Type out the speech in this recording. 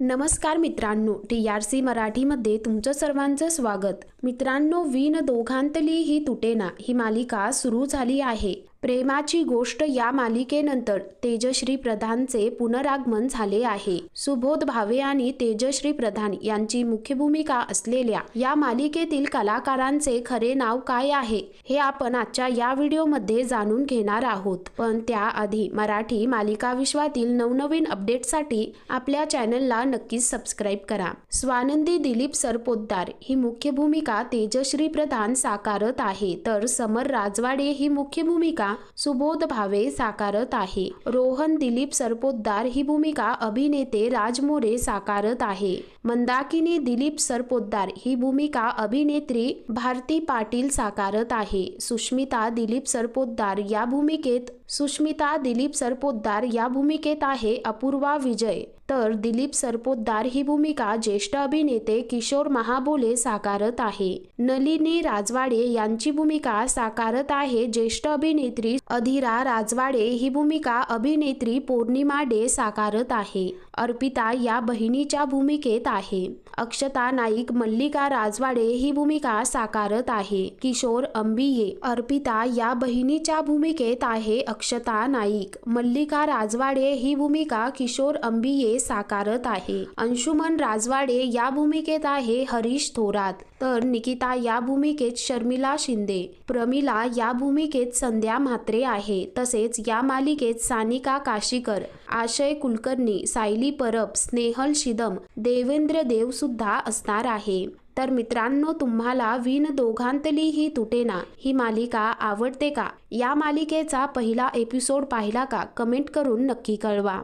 नमस्कार मित्रांनो T R C मराठीमध्ये तुमचं सर्वांचं स्वागत. मित्रांनो विण दोघांतली ही तुटेना ही मालिका सुरू झाली आहे. प्रेमाची गोष्ट या मालिकेनंतर तेजश्री प्रधानचे पुनरागमन झाले आहे. सुबोध भावे आणि तेजश्री प्रधान यांची मुख्य भूमिका असलेल्या या मालिकेतील कलाकारांचे खरे नाव काय आहे हे आपण आजच्या या व्हिडिओमध्ये जाणून घेणार आहोत. पण त्याआधी मराठी मालिका विश्वातील नवनवीन अपडेटसाठी आपल्या चॅनलला नक्कीच सबस्क्राईब करा. स्वानंदी दिलीप सरपोतदार ही मुख्य भूमिका तेजश्री प्रधान साकारत आहे. तर समर राजवाडे ही मुख्य भूमिका सुबोध भावे साकारत आहे. रोहन दिलीप सरपोतदार ही भूमिका अभिनेते राजमोरे साकारत आहे. मंदाकिनी दिलीप सरपोतदार ही भूमिका अभिनेत्री भारती पाटील साकारत आहे. सुष्मिता दिलीप सरपोतदार या भूमिकेत सुष्मिता दिलीप सरपोतदार या भूमिकेत आहे अपूर्वा विजय. तर दिलीप सरपोतदार ही भूमिका ज्येष्ठ अभिनेते किशोर महाबोले साकारत आहे. नलिनी राजवाडे यांची भूमिका साकारत आहे ज्येष्ठ अभिनेत्री अधिरा राजवाडे ही भूमिका अभिनेत्री पौर्णिमा डे साकारत आहे. अर्पिता या बहिणीच्या भूमिकेत आहे. अक्षता नाईक मल्लिका राजवाडे ही भूमिका साकारत आहे. किशोर अंबिये अर्पिता या बहिणीच्या भूमिकेत आहे अक्षता नाईक. मल्लिका राजवाडे ही भूमिका किशोर अंबिये साकारत आहे. अंशुमन राजवाडे या भूमिकेत आहे हरीश थोरात. तर निकिता या भूमिकेत शर्मिला शिंदे. प्रमिला या भूमिकेत संध्या म्हात्रे आहे. तसेच या मालिकेत सानिका काशीकर आशय कुलकर्णी सायली परब स्नेहल शिदम देवेंद्र देव सुद्धा असणार आहे. तर मित्रांनो तुम्हाला विन दोघांतली ही तुटेना. ही मालिका आवडते का? या मालिकेचा पहिला एपिसोड पाहिला का? कमेंट करून नक्की कळवा.